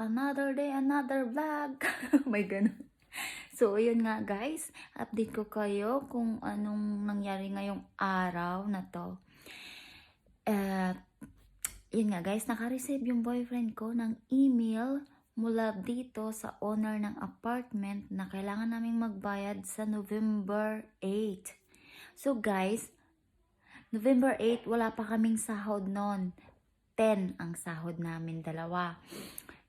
another day, another vlog. May ganun. So, yun nga guys, update ko kayo kung anong nangyari ngayong araw na to. Eh, yun nga guys, naka-receive yung boyfriend ko ng email mula dito sa owner ng apartment na kailangan naming magbayad sa November 8. So guys, November 8, wala pa kaming sahod noon. 10 ang sahod namin, dalawa.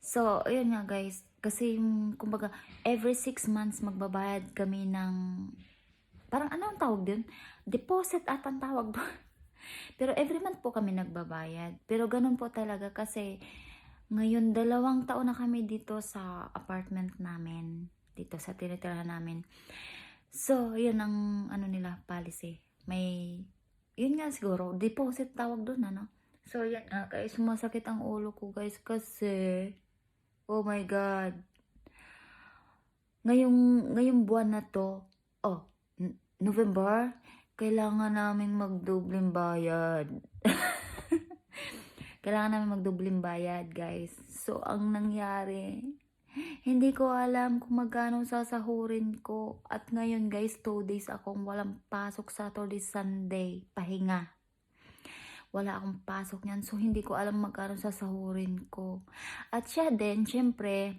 So, ayun nga guys, kasi yung, kumbaga, every 6 months magbabayad kami ng, parang ano ang tawag din? Deposit at ang tawag doon. Pero every month po kami nagbabayad. Pero ganun po talaga kasi ngayon dalawang taon na kami dito sa apartment namin. Dito sa tinitirahan namin. So, yun ang ano nila policy. May, yun nga siguro, deposit tawag doon ano. So, yan nga guys, sumasakit ang ulo ko guys kasi, oh my God. Ngayong, ngayong buwan na to, oh, November, kailangan naming magdubling bayad. kailangan namin magdubling bayad, guys. So, ang nangyari, hindi ko alam kung magkano sasahurin ko. At ngayon, guys, two days akong walang pasok Saturday, Sunday, pahinga. Wala akong pasok niyan. So, hindi ko alam magkano sasahurin ko. At siya din, syempre,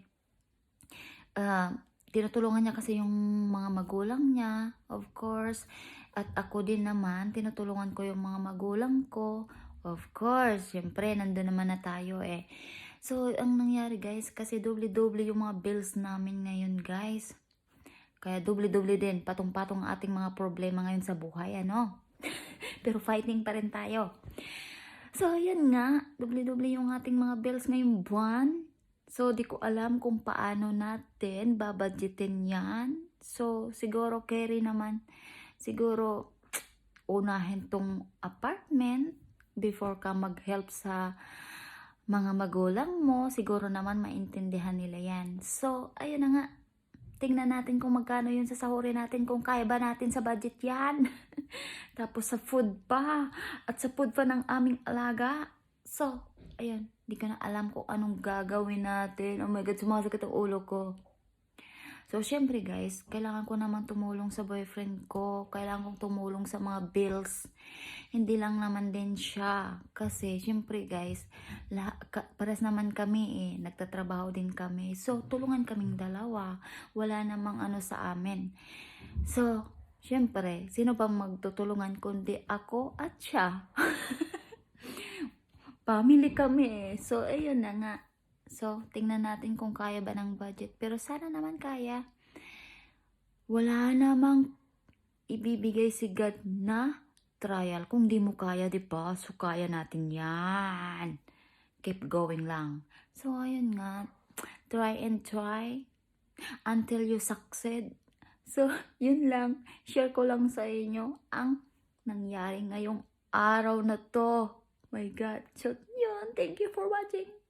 ah, tinutulungan niya kasi yung mga magulang niya, of course. At ako din naman, tinutulungan ko yung mga magulang ko. Of course, syempre, nandun naman na tayo eh. So, ang nangyari guys, kasi doble-doble yung mga bills namin ngayon guys. Kaya doble-doble din, patong-patong ang ating mga problema ngayon sa buhay, ano? Pero fighting pa rin tayo. So, yun nga, doble-doble yung ating mga bills ngayong buwan. So, di ko alam kung paano natin babadgetin yan. So, siguro carry naman. Siguro, unahin tong apartment before ka mag-help sa mga magulang mo. Siguro naman maintindihan nila yan. So, ayun na nga. Tingnan natin kung magkano yun sa sahurin natin. Kung kaya ba natin sa budget yan. Tapos sa food pa. At sa food pa ng aming alaga. So, ayun. Di ko na alam kung anong gagawin natin. Oh my God, sumasakit ang ulo ko. So, syempre guys, kailangan ko naman tumulong sa boyfriend ko. Kailangan kong tumulong sa mga bills. Hindi lang naman din siya. Kasi, syempre guys, la, ka, pares naman kami eh. Nagtatrabaho din kami. So, tulungan kaming dalawa. Wala namang ano sa amin. So, syempre, sino bang magtutulungan kundi ako at siya? Family kami eh. So, ayun na nga. So, tingnan natin kung kaya ba ng budget. Pero sana naman kaya. Wala namang ibibigay si God na trial. Kung di mo kaya, di ba? So, kaya natin yan. Keep going lang. So, ayun nga. Try and try until you succeed. So, yun lang. Share ko lang sa inyo ang nangyari ngayong araw na to. My God. So, yun. Thank you for watching.